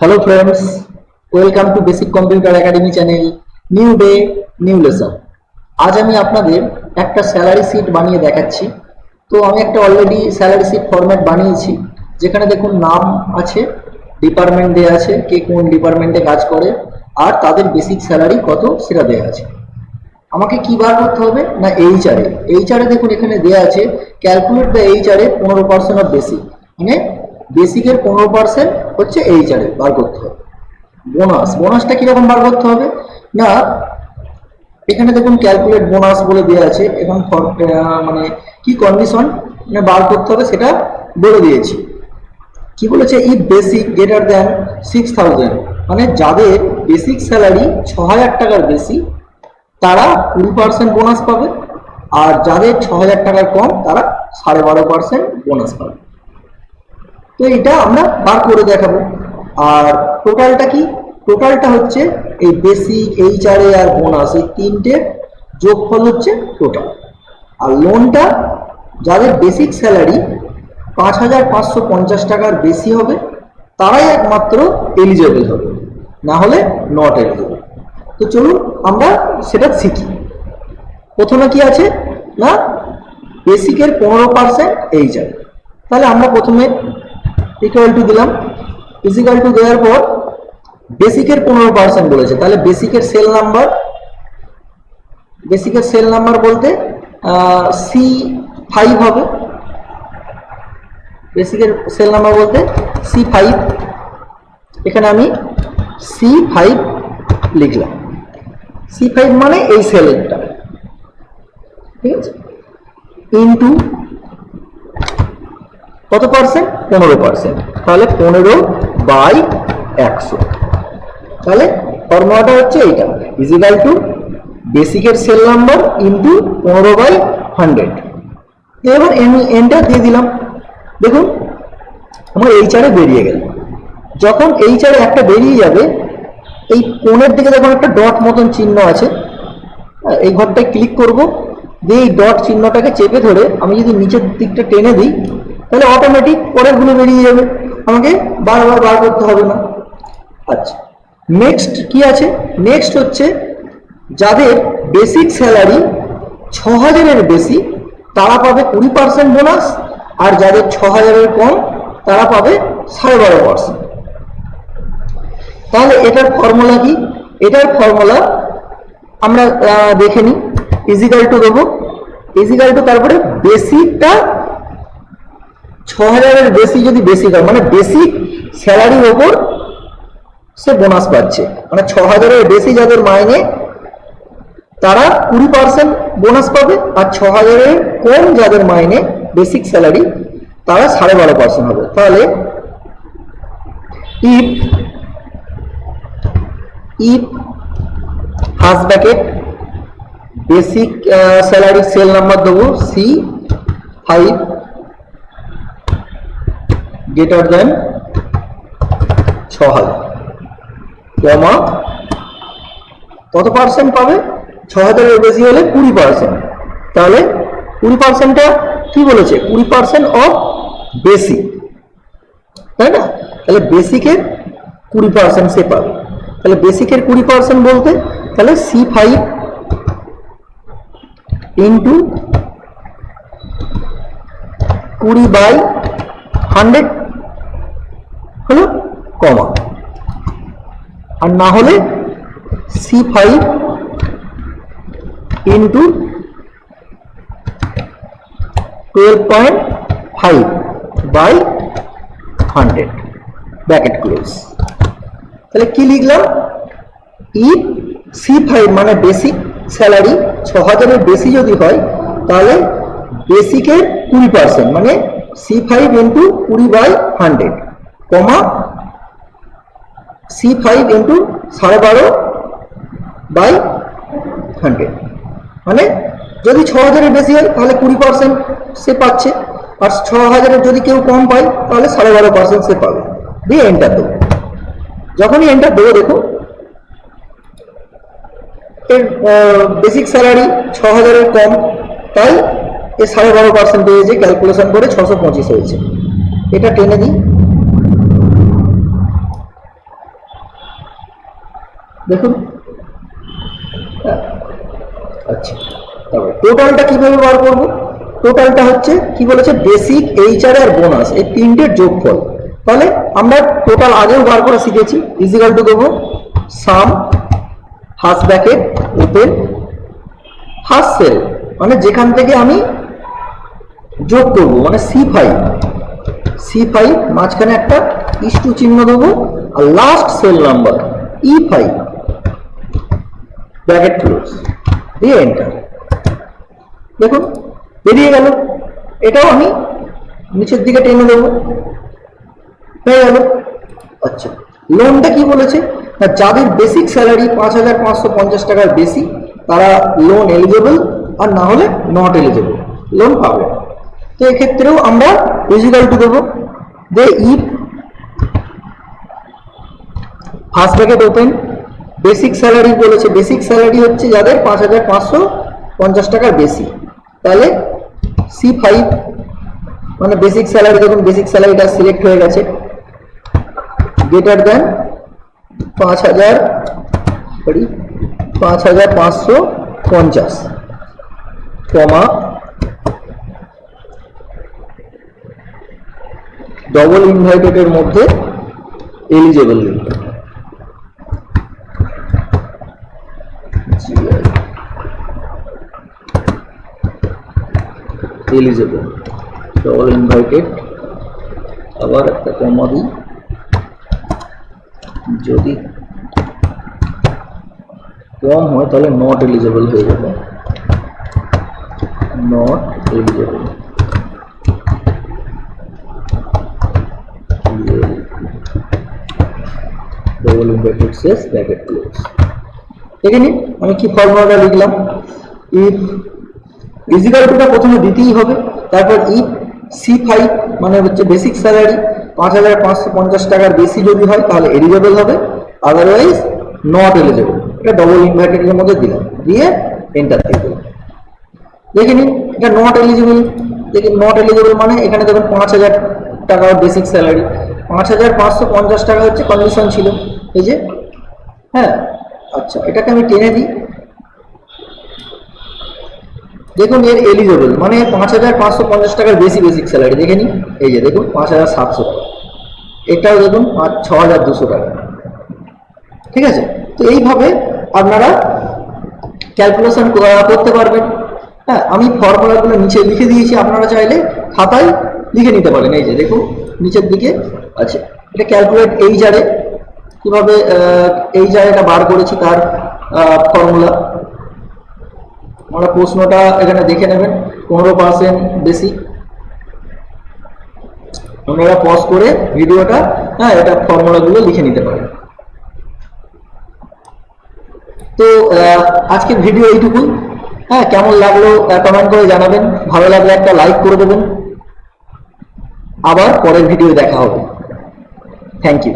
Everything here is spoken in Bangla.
Hello friends welcome to basic computer academy channel new day new lesson আজ আমি আপনাদের একটা স্যালারি শিট বানিয়ে দেখাচ্ছি। তো আমি একটা অলরেডি স্যালারি শিট ফরম্যাট বানিয়েছি। যেখানে দেখুন নাম আছে ডিপার্টমেন্ট দেওয়া আছে, কে কোন ডিপার্টমেন্টে কাজ করে, আর তাদের বেসিক স্যালারি কত সেটা দেওয়া আছে। আমাকে কি বার করতে হবে? না এইচআরে এইচআরে দেখুন এখানে দেওয়া আছে ক্যালকুলেট দ্য এইচআরে পনেরো পার্সেন্ট অফ বেসিক মানে বেসিকের পনেরো পার্সেন্ট হচ্ছে এইচআরে বার করতে হবে। বোনাস বোনাসটা কীরকম বার করতে হবে? না, এখানে দেখুন ক্যালকুলেট বোনাস বলে দেওয়া আছে, এখন মানে কি কন্ডিশন মানে বার করতে হবে সেটা বলে দিয়েছি। কি বলেছে? If basic greater than six thousand মানে যাদের বেসিক স্যালারি ছ হাজার টাকার বেশি, তারা কুড়ি পার্সেন্ট বোনাস পাবে, আর যাদের ছ হাজার টাকার কম, তারা সাড়ে বারো পার্সেন্ট বোনাস পাবে। তো এটা আমরা বার করে দেখাবো। আর টোটালটা কি? টোটালটা হচ্ছে এই বেসিক এইচআরএ আর বোনাস এই তিনটে যোগফল হচ্ছে টোটাল আর লোনটা যাদের বেসিক স্যালারি পাঁচ হাজার পাঁচশো পঞ্চাশ টাকার বেশি হবে, তারাই একমাত্র এলিজেবল হবে। না হলে নট এলিজেবল তো চলুন আমরা সেটা শিখি। প্রথমে কি আছে? না? বেসিকের পনেরো পার্সেন্ট এইচআর তাহলে আমরা প্রথমে ইকুয়াল টু দিলাম ইজিক্যাল টু দেওয়ার পর বেসিকের পনেরো পার্সেন্ট বলেছে। তাহলে বেসিকের সেল নাম্বার বেসিকের সেল নাম্বার বলতে সি ফাইভ হবে। বেসিকের সেল নাম্বার বলতে সি ফাইভ এখানে আমি সি ফাইভ লিখলাম। সি ফাইভ মানে এই সেলটা ঠিক আছে? ইন্টু কত পার্সেন্ট পনেরো পার্সেন্ট তাহলে পনেরো বাই একশো। তাহলে ফর্মুলাটা হচ্ছে এইটা। ইজিক্যাল টু বেসিকের সেল নাম্বার ইন্টু পনেরো বাই হান্ড্রেড এবার এন্টার দিয়ে দিলাম। দেখুন আমার এইচআরে বেরিয়ে গেল। যখন এইচআরে একটা বেরিয়ে যাবে এই কোণের দিকে দেখুন একটা ডট মতন চিহ্ন আছে হ্যাঁ, এই ঘরটায় ক্লিক করব। দিয়ে এই ডট চিহ্নটাকে চেপে ধরে আমি যদি নিচের দিকটা টেনে দিই তাহলে অটোমেটিক পরেরগুলো বেরিয়ে যাবে। আমাকে বারবার বার করতে হবে না। আচ্ছা নেক্সট কি আছে? নেক্সট হচ্ছে যাদের বেসিক স্যালারি ছ হাজারের বেশি, তারা পাবে কুড়ি পার্সেন্ট বোনাস আর যাদের ছ হাজারের কম, তারা পাবে সাড়ে বারো পার্সেন্ট তাহলে এটার ফর্মুলা কি? এটার ফর্মুলা আমরা দেখে নিই। ইজিক্যাল টু দেবো। ইজিক্যাল টু তারপরে বেসিকটা ছ হাজারের বেশি যদি বেসিক হয় মানে বেসিক স্যালারির ওপর সে বোনাস পাচ্ছে। মানে ছ হাজারের বেশি যাদের মাইনে, তারা কুড়ি পার্সেন্ট বোনাস পাবে আর ছ হাজারের কম যাদের মাইনে বেসিক স্যালারি তারা সাড়ে বারো পার্সেন্ট হবে। তাহলে if if first bracket basic salary cell number দেবো সি ফাইভ গ্রেটার দেন ছ হাজার। কমা কত পার্সেন্ট পাবে? ছ হাজারের বেশি হলে কুড়ি পার্সেন্ট তাহলে কুড়ি পার্সেন্টটা কি বলেছে? কুড়ি পার্সেন্ট অফ বেসিক তাই না? তাহলে বেসিকের কুড়ি পার্সেন্ট সে পাবে। তাহলে বেসিকের কুড়ি পার্সেন্ট বলতে, তাহলে সি ফাইভ ইন্টু কুড়ি বাই হান্ড্রেড কমা আর না হলে C five into twelve point five by hundred bracket close তাহলে কি লিখলাম? ই সি ফাইভ মানে বেসিক স্যালারি ছ হাজারের বেশি যদি হয়, তাহলে বেসিকের কুড়ি পার্সেন্ট মানে সি ফাইভ ইন্টু কুড়ি by hundred comma C five into সাড়ে বারো বাই হান্ড্রেড মানে যদি ছ হাজারের বেশি হয়, তাহলে কুড়ি পার্সেন্ট সে পাচ্ছে। আর ছ হাজারের যদি কেউ কম পায়, তাহলে সাড়ে বারো পার্সেন্ট সে পাবে। দিয়ে এন্টার দেবো। যখনই এন্টার দেবো, দেখো, এর বেসিক স্যালারি ছ হাজারের কম, তাই এ সাড়ে বারো পার্সেন্ট পেয়েছে ক্যালকুলেশন করে ছশো পঁচিশ হয়েছে। এটা টেনে দিই। দেখুন। আচ্ছা। তারপরে টোটালটা কীভাবে বার করব? টোটালটা হচ্ছে কি বলেছে? বেসিক এইচআর আর বোনাস এই তিনটের যোগফল। তাহলে আমরা টোটাল আগেও বার করা শিখেছি। ইজিক্যাল টু দেবো sum has bracket open has cell মানে যেখান থেকে আমি যোগ করব মানে সি ফাইভ সি ফাইভ মাঝখানে একটা ইস্টু চিহ্ন দেবো। আর last cell number E five bracket close দিয়ে এন্টার দেখুন, বেরিয়ে গেল। এটাও আমি নিচের দিকে টেনে দেবো হয়ে গেল। আচ্ছা লোনটা কি বলেছে? না, যাদের বেসিক স্যালারি পাঁচ হাজার পাঁচশো পঞ্চাশ টাকার বেশি, তারা লোন এলিজেবল আর না হলে নট এলিজেবল লোন পাবে। তো এক্ষেত্রেও আমরা ইজিক্যাল টু দেবো। যে if first bracket open basic salary বলেছে। বেসিক স্যালারি হচ্ছে যাদের পাঁচ হাজার পাঁচশো পঞ্চাশ টাকার বেশি। তাহলে সি ফাইভ মানে বেসিক স্যালারি, দেখুন বেসিক স্যালারিটা সিলেক্ট হয়ে গেছে। গ্রেটার দেন পাঁচ হাজার, সরি, পাঁচ হাজার পাঁচশো পঞ্চাশ, কমা ডবল ইনভাইটেডের মধ্যে এলিজেবল লিখতে এলিজেবল ডবল ইনভাইটেড আবার একটা কমা দিই যদি কম হয়, তাহলে নট এলিজেবল হয়ে যাবে। নট এলিজেবল ডবল ইনভার্টেড শেষ ব্র্যাকেট ক্লোজ দেখে নিন আমি কি ফর্মুলাটা লিখলাম? ইফ ইজিক্যাল টুটা প্রথমে দিতেই হবে। তারপর ইফ সি ফাইভ মানে হচ্ছে বেসিক স্যালারি পাঁচ হাজার পাঁচশো পঞ্চাশ টাকার বেশি যদি হয়, তাহলে এলিজেবল হবে। আদারওয়াইজ নট এলিজেবল এটা ডবল ইনভার্টেডের মধ্যে দিলাম। দিয়ে এন্টার দিয়ে দিলাম। দেখে নিন, এটা নট এলিজিবল দেখি নট এলিজিবল মানে এখানে দেখুন পাঁচ হাজার টাকা বেসিক স্যালারি পাঁচ হাজার পাঁচশো পঞ্চাশ টাকা হচ্ছে কন্ডিশন ছিল। এই যে হ্যাঁ আচ্ছা এটাকে আমি টেনে দিই। দেখুন, এর এলিজেবল মানে পাঁচ হাজার পাঁচশো পঞ্চাশ টাকার বেশি বেসিক স্যালারি দেখে নিন। এই যে দেখুন, পাঁচ হাজার সাতশো টাকা। এটাও দেখুন, পাঁচ, ছ হাজার দুশো টাকা। ঠিক আছে? তো এইভাবে আপনারা ক্যালকুলেশন করতে পারবেন। হ্যাঁ আমি ফর্মুলাগুলো নিচে লিখে দিয়েছি, আপনারা চাইলে খাতায় লিখে নিতে পারেন। এই যে দেখুন, নিচের দিকে আছে। এটা ক্যালকুলেট এই জারে, কীভাবে এই জায়গাটা বার করেছি তার ফর্মুলা আমরা প্রশ্নটা এখানে দেখে নেবেন পনেরো পার্সেন্ট বেশি। আপনারা পজ করে ভিডিওটা হ্যাঁ এটা ফর্মুলাগুলো লিখে নিতে পারেন। তো আহ, আজকের ভিডিও এইটুকুই। হ্যাঁ কেমন লাগল কমেন্ট করে জানাবেন। ভালো লাগলে একটা লাইক করে দেবেন। আবার পরের ভিডিও দেখা হবে। Thank you